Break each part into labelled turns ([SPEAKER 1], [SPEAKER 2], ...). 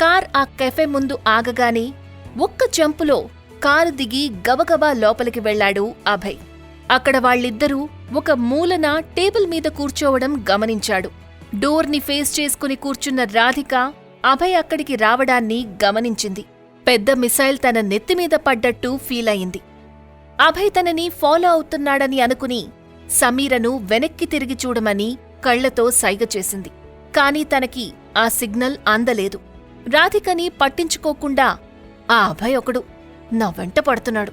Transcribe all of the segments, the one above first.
[SPEAKER 1] Car ఆ cafe ముందు ఆగగానే ఒక్క జంపులో కారు దిగి గబగబా లోపలికి వెళ్ళాడు అభయ్. అక్కడ వాళ్ళిద్దరూ ఒక మూలన టేబుల్ మీద కూర్చోవడం గమనించాడు. డోర్ని ఫేస్ చేసుకుని కూర్చున్న రాధిక అభయ్ అక్కడికి రావడాన్ని గమనించింది. పెద్ద మిసైల్ తన నెత్తిమీద పడ్డట్టు ఫీల్ అయింది అభయ్ తనని ఫాలో అవుతున్నాడని అనుకుని సమీరను వెనక్కి తిరిగి చూడమని కళ్ళతో సైగ చేసింది. కాని తనకి ఆ సిగ్నల్ అందలేదు. రాధికని పట్టించుకోకుండా ఆ అభయ్ ఒకడు నా వెంట పడుతున్నాడు.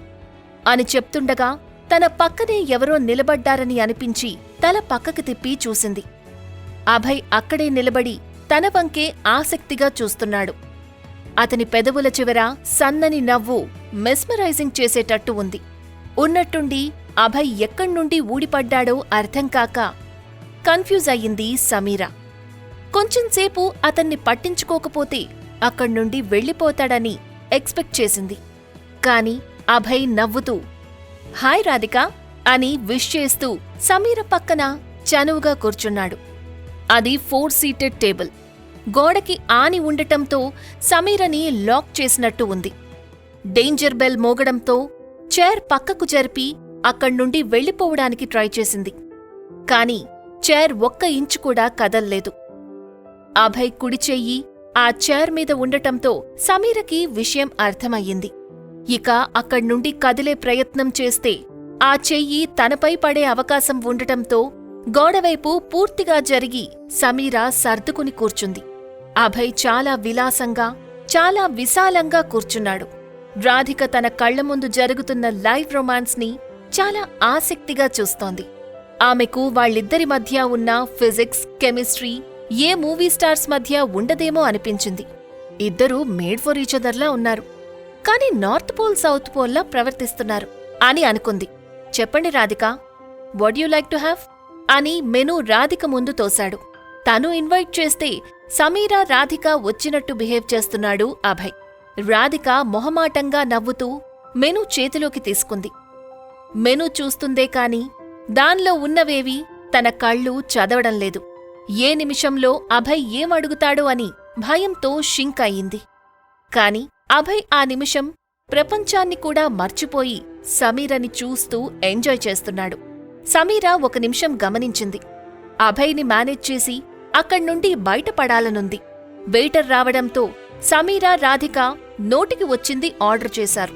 [SPEAKER 1] అని చెప్తుండగా తన పక్కనే ఎవరో నిలబడ్డారని అనిపించి తల పక్కకి తిప్పి చూసింది. అభయ్ అక్కడే నిలబడి తన వంకే ఆసక్తిగా చూస్తున్నాడు. అతని పెదవుల చివర సన్నని నవ్వు మెస్మరైజింగ్ చేసేటట్టు ఉంది. ఉన్నట్టుండి అభయ్ ఎక్కడ్నుండి ఊడిపడ్డాడో అర్థం కాక కన్ఫ్యూజ్ అయ్యింది సమీర. కొంచెంసేపు అతన్ని పట్టించుకోకపోతే అక్కడ్నుండి వెళ్ళిపోతాడని ఎక్స్పెక్ట్ చేసింది. కాని అభయ్ నవ్వుతూ హాయ్ రాధిక అని విష్ చేస్తూ సమీర పక్కన చనువుగా కూర్చున్నాడు. అది ఫోర్ సీటెడ్ టేబుల్. గోడకి ఆని ఉండటంతో సమీరని లాక్ చేసినట్టు ఉంది. డేంజర్ బెల్ మోగడంతో చైర్ పక్కకు జరిపి అక్కడ్నుండి వెళ్ళిపోవడానికి ట్రై చేసింది. కాని చైర్ ఒక్క ఇంచు కూడా కదల్లేదు. అభయ్ కుడిచెయ్యి ఆ చైర్ మీద ఉండటంతో సమీరకి విషయం అర్థమయ్యింది. ఇక అక్కడ్నుండి కదిలే ప్రయత్నం చేస్తే ఆ చెయ్యి తనపై పడే అవకాశం ఉండటంతో గోడవైపు పూర్తిగా జరిగి సమీర సర్దుకుని కూర్చుంది. అభయ్ చాలా విలాసంగా చాలా విశాలంగా కూర్చున్నాడు. రాధిక తన కళ్ళ ముందు జరుగుతున్న లైవ్ రొమాన్స్ని చాలా ఆసక్తిగా చూస్తోంది. ఆమెకు వాళ్ళిద్దరి మధ్య ఉన్న ఫిజిక్స్ కెమిస్ట్రీ ఏ మూవీ స్టార్స్ మధ్య ఉండదేమో అనిపించింది. ఇద్దరూ మేడ్ ఫర్ ఈచ్ అదర్లా ఉన్నారు. కాని నార్త్ పోల్ సౌత్ పోల్లా ప్రవర్తిస్తున్నారు అని అనుకుంది. చెప్పండి Radhika what you like to have అని మెను రాధిక ముందు తోశాడు. తను ఇన్వైట్ చేస్తే సమీరా రాధిక వచ్చినట్టు బిహేవ్ చేస్తున్నాడు అభయ్. రాధిక మొహమాటంగా నవ్వుతూ మెను చేతిలోకి తీసుకుంది. మెను చూస్తుందే కాని దాన్లో ఉన్నవేవి తన కళ్ళు చదవడం లేదు. ఏ నిమిషంలో అభయ్ ఏం అడుగుతాడో అని భయంతో షింక్ అయింది. కాని అభయ్ ఆ నిమిషం ప్రపంచాన్ని కూడా మర్చిపోయి సమీరని చూస్తూ ఎంజాయ్ చేస్తున్నాడు. సమీర ఒక నిమిషం గమనించింది. అభయ్ని మేనేజ్ చేసి అక్కడ్నుండి బయటపడాలనుంది. వెయిటర్ రావడంతో సమీర రాధిక నోటికి వచ్చింది ఆర్డర్ చేశారు.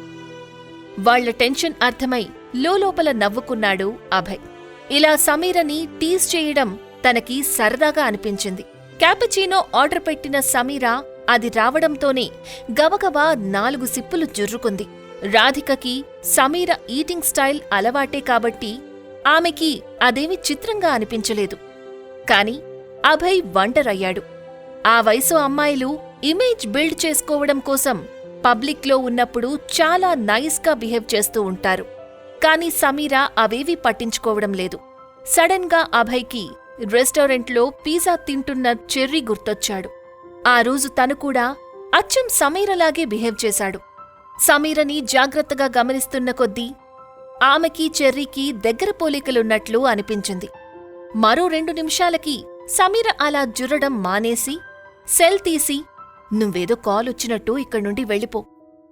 [SPEAKER 1] వాళ్ళ టెన్షన్ అర్థమై లోలోపల నవ్వుకున్నాడు అభయ్. ఇలా సమీరని టీజ్ చేయడం తనకి సరదాగా అనిపించింది. క్యాపచీనో ఆర్డర్ పెట్టిన సమీరా అది రావడంతోనే గబగబా నాలుగు సిప్పులు జుర్రుకుంది. రాధికకి సమీర ఈటింగ్ స్టైల్ అలవాటే కాబట్టి ఆమెకి అదేమి చిత్రంగా అనిపించలేదు. కాని అభయ్ వండరయ్యాడు. ఆ వయసు అమ్మాయిలు ఇమేజ్ బిల్డ్ చేసుకోవడం కోసం పబ్లిక్లో ఉన్నప్పుడు చాలా నైస్గా బిహేవ్ చేస్తూ ఉంటారు. కాని సమీరా అవేవీ పట్టించుకోవడం లేదు. సడన్గా అభయ్కి రెస్టారెంట్లో పిజ్జా తింటున్న చెర్రీ గుర్తొచ్చాడు. ఆ రోజు తను కూడా అచ్చం సమీరలాగే బిహేవ్ చేశాడు. సమీరని జాగ్రత్తగా గమనిస్తున్న కొద్దీ ఆమెకి చెర్రీకి దగ్గర పోలికలున్నట్లు అనిపించింది. మరో రెండు నిమిషాలకి సమీర అలా జుర్రడం మానేసి సెల్ తీసి నువ్వేదో కాల్ వచ్చినట్టు ఇక్కడి నుండి వెళ్ళిపో.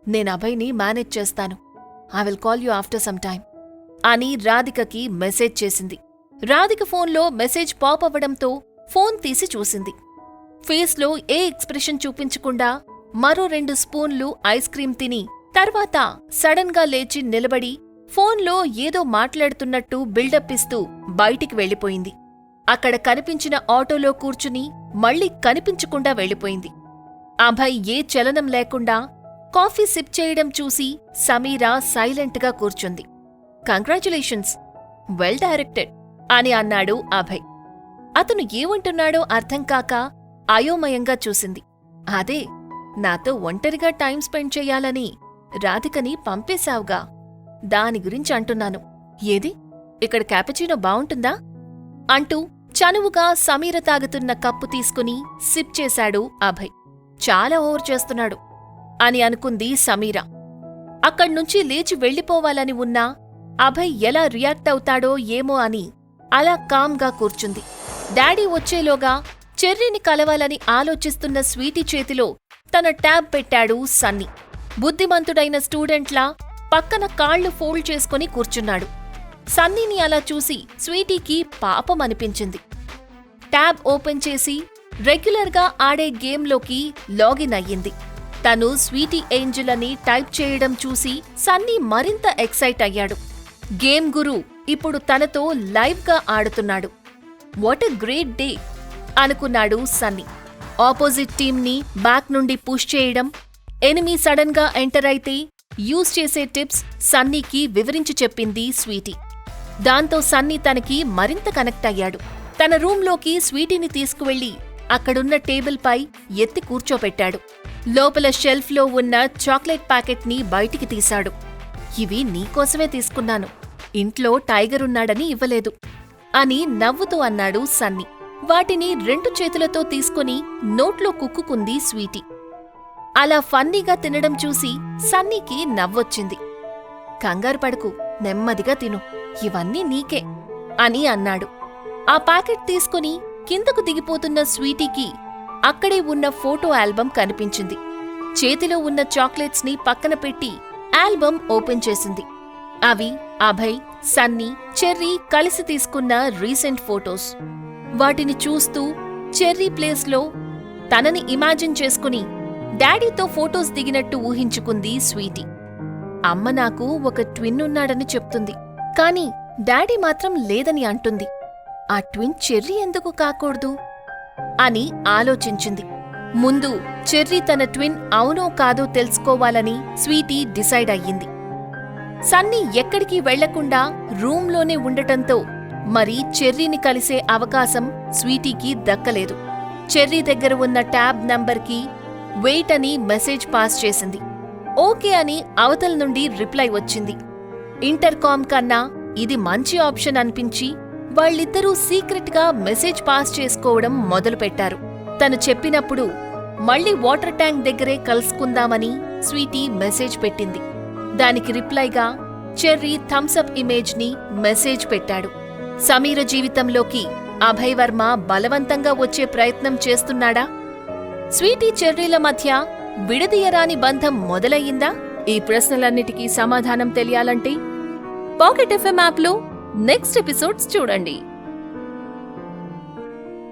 [SPEAKER 1] నేను అభయ్ని మేనేజ్ చేస్తాను. I will call you after some time అని రాధికకి మెసేజ్ చేసింది. రాధిక ఫోన్లో మెసేజ్ పాప్ అవ్వడంతో ఫోన్ తీసి చూసింది. ఫేస్లో ఏ ఎక్స్ప్రెషన్ చూపించకుండా మరో రెండు స్పూన్లు ఐస్ క్రీం తిని తర్వాత సడన్గా లేచి నిలబడి ఫోన్లో ఏదో మాట్లాడుతున్నట్టు బిల్డప్ ఇస్తూ బయటికి వెళ్ళిపోయింది. అక్కడ కనిపించిన ఆటోలో కూర్చుని మళ్ళీ కనిపించకుండా వెళ్ళిపోయింది. అభయ్ ఏ చలనం లేకుండా కాఫీ సిప్ చేయడం చూసి సమీరా సైలెంట్గా కూర్చుంది. కంగ్రాచులేషన్స్! Well directed! అని అన్నాడు అభయ్. అతను ఏమంటున్నాడో అర్థం కాక అయోమయంగా చూసింది. అదే నాతో ఒంటరిగా టైం స్పెండ్ చెయ్యాలని రాధికని పంపేశావుగా. దాని గురించి అంటున్నాను. ఏది? ఇక్కడ క్యాపచీనో బావుంటుందా? అంటూ చనువుగా సమీర తాగుతున్న కప్పు తీసుకుని సిప్ చేశాడు అభయ్. చాలా ఓవర్ చేస్తున్నాడు అని అనుకుంది సమీర. అక్కడ్నుంచి లేచి వెళ్ళిపోవాలని ఉన్నా అభయ్ ఎలా రియాక్ట్ అవుతాడో ఏమో అని అలా కామ్గా కూర్చుంది. డాడీ వచ్చేలోగా చెర్రీని కలవాలని ఆలోచిస్తున్న స్వీటీ చేతిలో తన ట్యాబ్ పెట్టాడు సన్నీ. బుద్ధిమంతుడైన స్టూడెంట్లా పక్కన కాళ్ళు ఫోల్డ్ చేసుకుని కూర్చున్నాడు. సన్నీని అలా చూసి స్వీటీకి పాపం అనిపించింది. ట్యాబ్ ఓపెన్ చేసి రెగ్యులర్గా ఆడే గేమ్లోకి లాగిన్ అయ్యింది. తను స్వీటీ ఏంజిల్ అని టైప్ చేయడం చూసి సన్నీ మరింత ఎక్సైట్ అయ్యాడు. గేమ్ గురు ఇప్పుడు తనతో లైవ్గా ఆడుతున్నాడు. వాట్ ఎ గ్రేట్ డే అనుకున్నాడు సన్నీ. ఆపోజిట్ టీంని బ్యాక్ నుండి పుష్ చేయడం ఎనిమి సడన్గా ఎంటర్ అయితే యూజ్ చేసే టిప్స్ సన్నీకి వివరించి చెప్పింది స్వీటీ. దాంతో సన్నీ తనకి మరింత కనెక్ట్ అయ్యాడు. తన రూంలోకి స్వీటీని తీసుకువెళ్ళి అక్కడున్న టేబుల్పై ఎత్తి కూర్చోపెట్టాడు. లోపల షెల్ఫ్లో ఉన్న చాక్లెట్ ప్యాకెట్ని బయటికి తీశాడు. ఇవి నీకోసమే తీసుకున్నాను. ఇంట్లో టైగర్ ఉన్నాడని ఇవ్వలేదు అని నవ్వుతూ అన్నాడు సన్నీ. వాటిని రెండు చేతులతో తీసుకుని నోట్లో కుక్కుకుంది స్వీటీ. అలా ఫన్నీగా తినడం చూసి సన్నీకి నవ్వొచ్చింది. కంగారు పడుకు నెమ్మదిగా తిను ఇవన్నీ నీకే అని అన్నాడు. ఆ ప్యాకెట్ తీసుకుని కిందకు దిగిపోతున్న స్వీటీకి అక్కడే ఉన్న ఫోటో ఆల్బం కనిపించింది. చేతిలో ఉన్న చాక్లెట్స్ని పక్కన పెట్టి ఆల్బం ఓపెన్ చేసింది. అవి అభయ్ సన్నీ చెర్రీ కలిసి తీసుకున్న రీసెంట్ ఫోటోస్. వాటిని చూస్తూ చెర్రీ ప్లేస్లో తనని ఇమాజిన్ చేసుకుని డాడీతో ఫోటోస్ దిగినట్టు ఊహించుకుంది స్వీటీ. అమ్మ నాకు ఒక ట్విన్ ఉన్నాడని చెప్తుంది. కాని డాడీ మాత్రం లేదని అంటుంది. ఆ ట్విన్ చెర్రీ ఎందుకు కాకూడదు? అని ఆలోచించింది. ముందు చెర్రీ తన ట్విన్ అవునో కాదో తెలుసుకోవాలని స్వీటీ డిసైడ్ అయ్యింది. సన్నీ ఎక్కడికి వెళ్ళకుండా రూంలోనే ఉండటంతో మరి చెర్రీని కలిసే అవకాశం స్వీటీకి దక్కలేదు. చెర్రీ దగ్గర ఉన్న ట్యాబ్ నంబర్కి వెయిట్ అని మెసేజ్ పాస్ చేసింది. ఓకే అని అవతల నుండి రిప్లై వచ్చింది. ఇంటర్కామ్ కన్నా ఇది మంచి ఆప్షన్ అనిపించి వాళ్ళిద్దరూ సీక్రెట్గా మెసేజ్ పాస్ చేసుకోవడం మొదలుపెట్టారు. తను చెప్పినప్పుడు మళ్ళీ వాటర్ ట్యాంక్ దగ్గరే కలుసుకుందామని స్వీటీ మెసేజ్ పెట్టింది. దానికి రిప్లైగా చెర్రీ థమ్సప్ ఇమేజ్ని మెసేజ్ పెట్టాడు. సమీర జీవితంలోకి అభయ్ వర్మ బలవంతంగా వచ్చే ప్రయత్నం చేస్తున్నాడా? స్వీటీ చెర్రీల మధ్య విడదీయరాని బంధం మొదలయ్యిందా? ఈ ప్రశ్నలన్నిటికీ సమాధానం తెలియాలంటే పాకెట్ ఎఫ్ఎం యాప్లో నెక్స్ట్ ఎపిసోడ్స్ చూడండి.